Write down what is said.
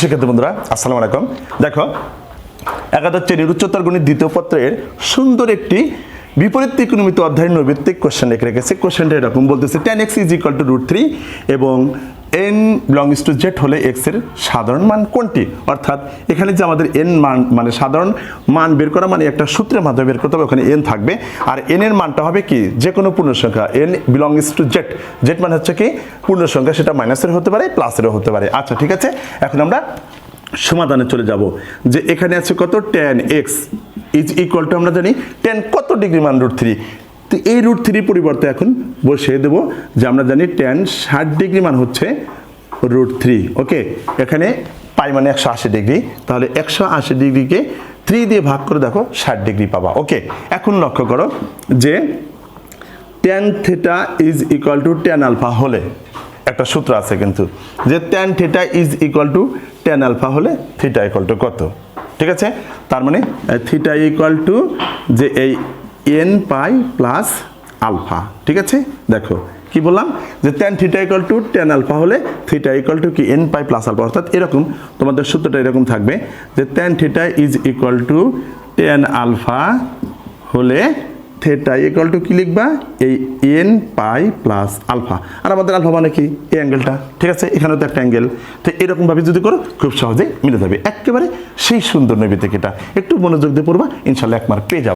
শিক্ষার্থী বন্ধুরা, আসসালামু আলাইকুম। দেখো, একাদশ শ্রেণির উচ্চতর গণিত দ্বিতীয় পত্রের সুন্দর একটি বিপরীত ত্রিকোণমিত অধ্যায়ের নৈবিত্তিক কোশ্চেন রেখে রেখেছে। কোশ্চেনটা এরকম বলতেছে tan x is equal to root three এবং এন বিলংস টু জেড হলে এক্সের সাধারণ মান কোনটি? অর্থাৎ এখানে যে আমাদের এন মান মানে সাধারণ মান বের করা মানে একটা সূত্রের মাধ্যমে বের করতে হবে, ওখানে এন থাকবে। আর এন এর মানটা হবে কি? যে কোনো পূর্ণ সংখ্যা n belongs to z z মানে হচ্ছে কি? পূর্ণ সংখ্যা সেটা মাইনাসের হতে পারে প্লাসেরও হতে পারে। আচ্ছা ঠিক আছে? এখন আমরা সমাধানে চলে যাব। যে এখানে আছে কত? Tan x is equal to আমরা জানি টেন কত ডিগ্রি মান রুট থ্রি তো এই রুট থ্রি পরিবর্তে এখন বসিয়ে দেবো যে আমরা জানি টেন ষাট ডিগ্রি মান হচ্ছে রুট থ্রি ওকে এখানে পাই মানে একশো আশি ডিগ্রি তাহলে একশো আশি ডিগ্রিকে থ্রি দিয়ে ভাগ করে দেখো ষাট ডিগ্রি পাবা ওকে এখন লক্ষ্য করো যে tan theta is equal to tan alpha হলে, একটা সূত্র আছে কিন্তু, যে tan theta is equal to tan alpha হলে থিটা ইকুয়াল টু কত? ঠিক আছে? তার মানে থিটা ইকুয়াল টু যে এই এন পাই প্লাস আলফা। ঠিক আছে? দেখো, কি বললাম? যে tan theta equal to tan alpha হলে থিটা ইকুয়াল টু কি? এন পাই প্লাস আলফা অর্থাৎ এরকম তোমাদের সূত্রটা এরকম থাকবে যে tan theta is equal to tan alpha হলে থেটা ইকুয়াল টু কি লিখবা? এই এন পাই প্লাস আলফা আর আমাদের আলফা মানে কি? এই অ্যাঙ্গেলটা। ঠিক আছে? এখানেও তো একটা অ্যাঙ্গেল। তো এরকমভাবে যদি করো, খুব সহজেই মিলে যাবে। একেবারে সেই সুন্দর নৈবিতিক এটা। একটু মনোযোগ দিয়ে পড়বা, ইনশাল্লাহ এক মার্ক পেয়ে যাবে।